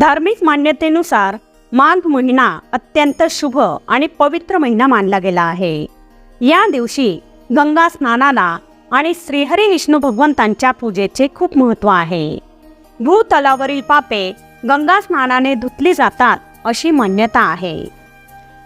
धार्मिक मान्यतेनुसार माघ महिना अत्यंत शुभ आणि पवित्र महिना मानला गेला आहे. या दिवशी गंगा स्नानाला आणि श्रीहरी विष्णू भगवंतांच्या पूजेचे खूप महत्त्व आहे. भूतलावरील पापे गंगा स्नानाने धुतली जातात अशी मान्यता आहे.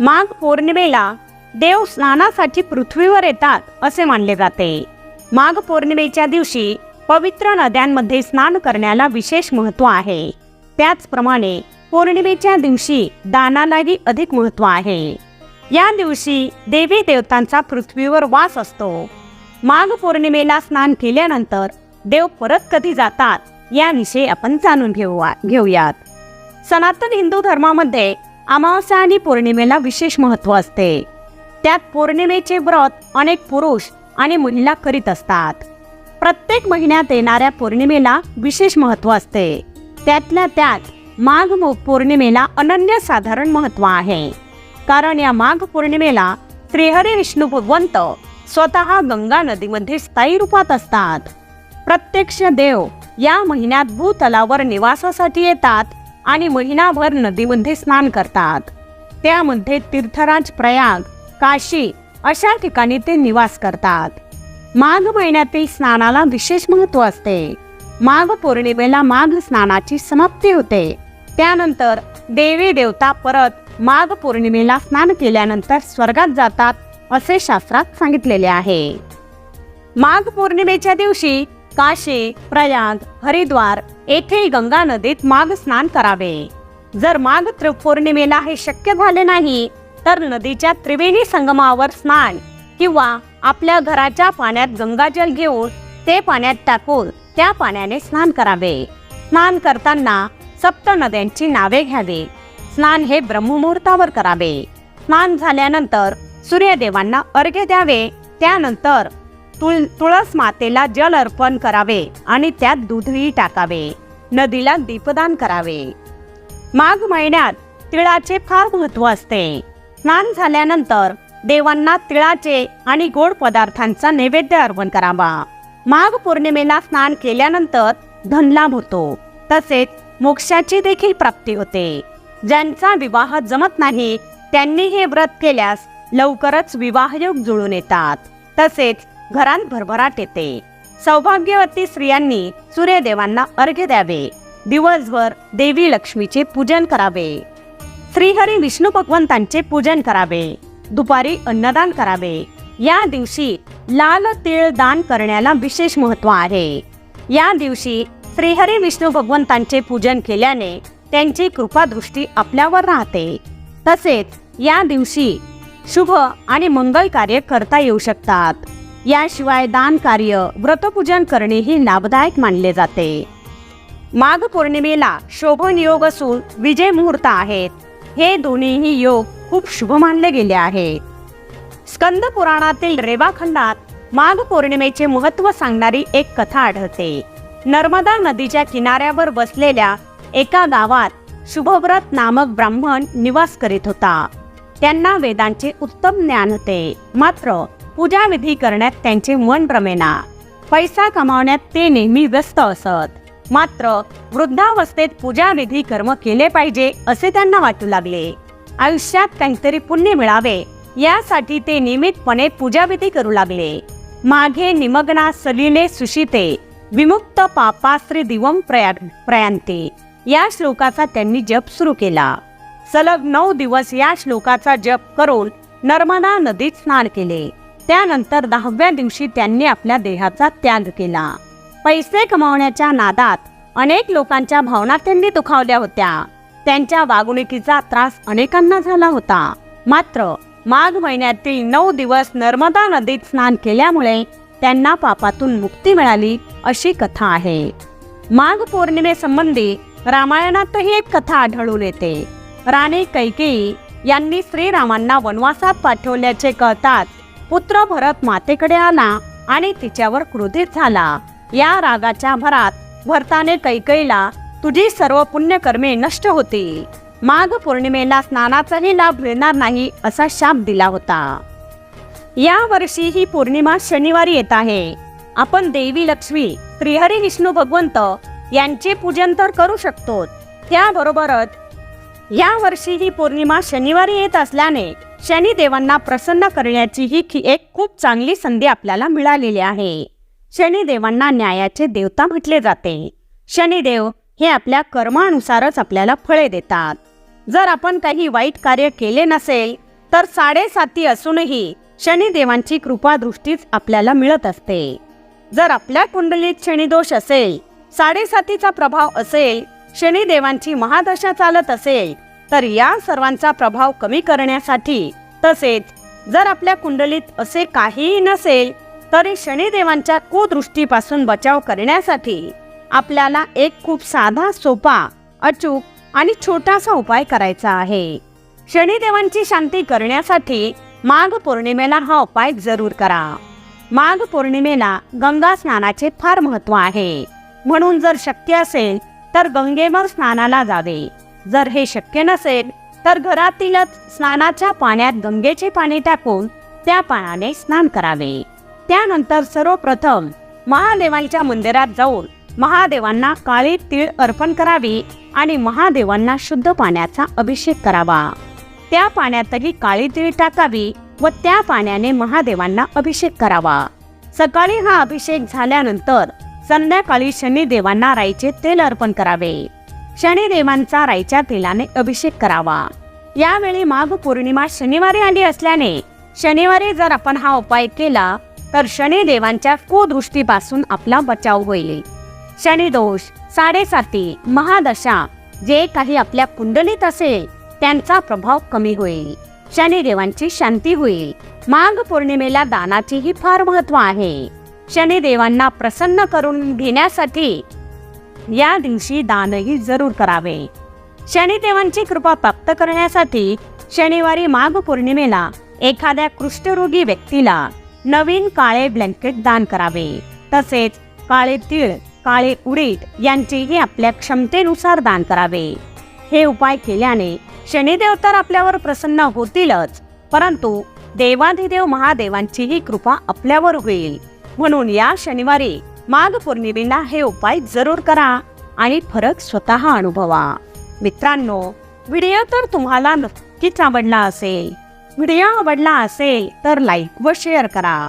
माघ पौर्णिमेला देव स्नानासाठी पृथ्वीवर येतात असे मानले जाते. माघ पौर्णिमेच्या दिवशी पवित्र नद्यांमध्ये स्नान करण्याला विशेष महत्त्व आहे. त्याचप्रमाणे पौर्णिमेच्या दिवशी दानालाही अधिक महत्त्व आहे. या दिवशी देवी देवतांचा पृथ्वीवर वास असतो. माघ पौर्णिमेला स्नान केल्यानंतर देव परत कधी जातात याविषयी आपण जाणून घेऊया घेऊयात. सनातन हिंदू धर्मामध्ये अमावस्या आणि पौर्णिमेला विशेष महत्त्व असते. त्यात पौर्णिमेचे व्रत अनेक पुरुष आणि महिला करीत असतात. प्रत्येक महिन्यात येणाऱ्या पौर्णिमेला विशेष महत्त्व असते. त्यातल्या त्यात माघ मो- पौर्णिमेला अनन्यसाधारण महत्त्व आहे. कारण या माघ पौर्णिमेला त्रिहरी विष्णू भगवंत स्वतः गंगा नदीमध्ये स्थायी रूपात असतात. प्रत्यक्ष देव या महिन्यात भूतलावर निवासासाठी येतात आणि महिनाभर नदीमध्ये स्नान करतात. त्यामध्ये तीर्थराज प्रयाग काशी अशा ठिकाणी ते निवास करतात. माघ महिन्यातील स्नानाला विशेष महत्त्व असते. माघ पौर्णिमेला माघ स्नानाची समाप्ती होते. त्यानंतर देवी देवता परत माघ पौर्णिमेला स्नान केल्यानंतर स्वर्गात जातात असे शास्त्रात सांगितलेले आहे. माघ पौर्णिमेच्या दिवशी काशी प्रयाग हरिद्वार येथे गंगा नदीत माघ स्नान करावे. जर माघ त्रि- पौर्णिमेला हे शक्य झाले नाही तर नदीच्या त्रिवेणी संगमावर स्नान किंवा आपल्या घराच्या पाण्यात गंगाजल घेऊन ते पाण्यात टाकून त्या पाण्याने स्नान करावे. स्नान करताना सप्त नद्यांची नावे घ्यावी. स्नान हे ब्रह्ममुहूर्तावर करावे. स्नान झाल्यानंतर सूर्यदेवांना अर्घ्य द्यावे. त्यानंतर तुळ तुळस मातेला जल अर्पण करावे आणि त्यात दूधही टाकावे. नदीला दीपदान करावे. माघ महिन्यात तिळाचे फार महत्त्व असते. स्नान झाल्यानंतर देवांना तिळाचे आणि गोड पदार्थांचा नैवेद्य अर्पण करावा. माघ पौर्णिमेला स्नान केल्यानंतर धनलाभ होतो. तसेच मोक्षाची देखील प्राप्ती होते. ज्यांचा विवाह जमत नाही त्यांनी हे व्रत केल्यास लवकरच विवाहयोग जुळून येतात. तसेच घरात भरभराट येते. सौभाग्यवती स्त्रियांनी सूर्यदेवांना अर्घ्य द्यावे. दिवसभर देवी लक्ष्मीचे पूजन करावे. श्रीहरी विष्णू भगवंतांचे पूजन करावे. दुपारी अन्नदान करावे. या दिवशी लाल तीळ दान करण्याला विशेष महत्त्व आहे. या दिवशी श्रीहरी विष्णू भगवंतांचे पूजन केल्याने त्यांची कृपादृष्टी आपल्यावर राहते. तसेच या दिवशी शुभ आणि मंगल कार्य करता येऊ शकतात. याशिवाय दान कार्य व्रतपूजन करणेही लाभदायक मानले जाते. माघ पौर्णिमेला शोभन योग असून विजय मुहूर्त आहेत. हे दोन्हीही योग खूप शुभ मानले गेले आहेत. स्कंद पुराणातील रेवाखंडात माघ पौर्णिमेचे महत्त्व सांगणारी एक कथा आढळते. नर्मदा नदीच्या किनाऱ्यावर बसलेल्या एका गावात शुभव्रत नामक ब्राह्मण निवास करीत होता. त्यांना वेदांचे उत्तम ज्ञान होते. मात्र पूजाविधी करण्यात त्यांचे मन रमेना. पैसा कमावण्यात ते नेहमी व्यस्त असत. मात्र वृद्धावस्थेत पूजाविधी कर्म केले पाहिजे असे त्यांना वाटू लागले. आयुष्यात काहीतरी पुण्य मिळावे यासाठी ते नियमितपणे पूजाविधी करू लागले. माघे निमग्ना सलिले सुशिते विमुक्त पापाश्री दिवम प्रया प्रयांते. या श्लोकाचा त्यांनी जप सुरू केला. सलग नऊ दिवस या श्लोकाचा जप करून नर्मदा नदीत स्नान केले. त्यानंतर दहाव्या दिवशी त्यांनी आपल्या देहाचा त्याग केला. पैसे कमावण्याच्या नादात अनेक लोकांच्या भावना त्यांनी दुखावल्या होत्या. त्यांच्या वागणुकीचा त्रास अनेकांना झाला होता. मात्र माघ महिन्यातील नऊ दिवस नर्मदा नदीत स्नान केल्यामुळे त्यांना पापातून मुक्ती मिळाली अशी कथा आहे. माघ पौर्णिमेसंबंधी रामायणातही एक कथा आढळून येते. राणी कैकेयी यांनी श्रीरामांना वनवासात पाठवल्याचे कळताच पुत्र भरत मातेकडे आला आणि तिच्यावर क्रोधित झाला. या रागाच्या भरात भरताने कैकेयीला तुझी सर्व पुण्यकर्मे नष्ट होती माघ पौर्णिमेला स्नानाचाही लाभ मिळणार नाही असा शाप दिला होता. या वर्षी ही पौर्णिमा शनिवारी येत आहे. आपण देवी लक्ष्मी श्रीहरी विष्णू भगवंत यांचे पूजन तर करू शकतो त्याबरोबरच या वर्षी ही पौर्णिमा शनिवारी येत असल्याने शनिदेवांना प्रसन्न करण्याची ही एक खूप चांगली संधी आपल्याला मिळालेली आहे. शनिदेवांना न्यायाचे देवता म्हटले जाते. शनिदेव हे आपल्या कर्मानुसारच आपल्याला फळे देतात. जर आपण काही वाईट कार्य केले नसेल तर साडेसाती असूनही शनिदेवांची कृपा दृष्टीच आपल्याला मिळत असते. जर आपल्या कुंडलीत शनिदोष असेल साडेसातीचा प्रभाव असेल शनिदेवांची महादशा चालत असेल तर या सर्वांचा प्रभाव कमी करण्यासाठी तसेच जर आपल्या कुंडलीत असे काहीही नसेल तरी शनिदेवांच्या कुदृष्टीपासून बचाव करण्यासाठी आपल्याला एक खूप साधा सोपा अचूक आणि छोटासा उपाय करायचा आहे. शनिदेवांची शांती करण्यासाठी माघ पौर्णिमेला हा उपाय जरूर करा. माघ पौर्णिमेला गंगा स्नानाचे फार महत्त्व आहे. म्हणून जर शक्य असेल तर गंगेवर स्नानाला जावे. जर हे शक्य नसेल तर घरातीलच स्नानाच्या पाण्यात गंगेचे पाणी टाकून त्या पाण्याने स्नान करावे. त्यानंतर सर्वप्रथम महादेवांच्या मंदिरात जाऊन महादेवांना काळी तीळ अर्पण करावी आणि महादेवांना शुद्ध पाण्याचा अभिषेक करावा. त्या पाण्यातही काळी तीळ टाकावी व त्या पाण्याने महादेवांना अभिषेक करावा. सकाळी हा अभिषेक झाल्यानंतर संध्याकाळी शनिदेवांना राईचे तेल अर्पण करावे. शनिदेवांचा राईच्या तेलाने अभिषेक करावा. यावेळी माघ पौर्णिमा शनिवारी आली असल्याने शनिवारी जर आपण हा उपाय केला तर शनिदेवांच्या कुदृष्टीपासून आपला बचाव होईल. शनिदोष साडेसाती महादशा. जे काही आपल्या कुंडलीत असेल त्यांचा प्रभाव कमी होईल. शनिदेवांची शांती होईल. माघ पौर्णिमेला दानाचीही फार महत्त्व आहे. शनिदेवांना प्रसन्न करून घेण्यासाठी या दिवशी दानही जरूर करावे. शनिदेवांची कृपा प्राप्त करण्यासाठी शनिवारी माघ पौर्णिमेला एखाद्या कृष्ठरोगी व्यक्तीला नवीन काळे ब्लँकेट दान करावे. तसेच काळे तीळ काळे उडीद यांचेही आपल्या क्षमतेनुसार दान करावे. हे उपाय केल्याने शनिदेव तर आपल्यावर प्रसन्न होतीलच परंतु देवाधिदेव महादेवांचीही कृपा आपल्यावर होईल. म्हणून या शनिवारी माघ पौर्णिमेला हे उपाय जरूर करा आणि फरक स्वतः अनुभवा. मित्रांनो व्हिडिओ तर तुम्हाला नक्कीच आवडला असेल. व्हिडिओ आवडला असेल तर लाईक व शेअर करा.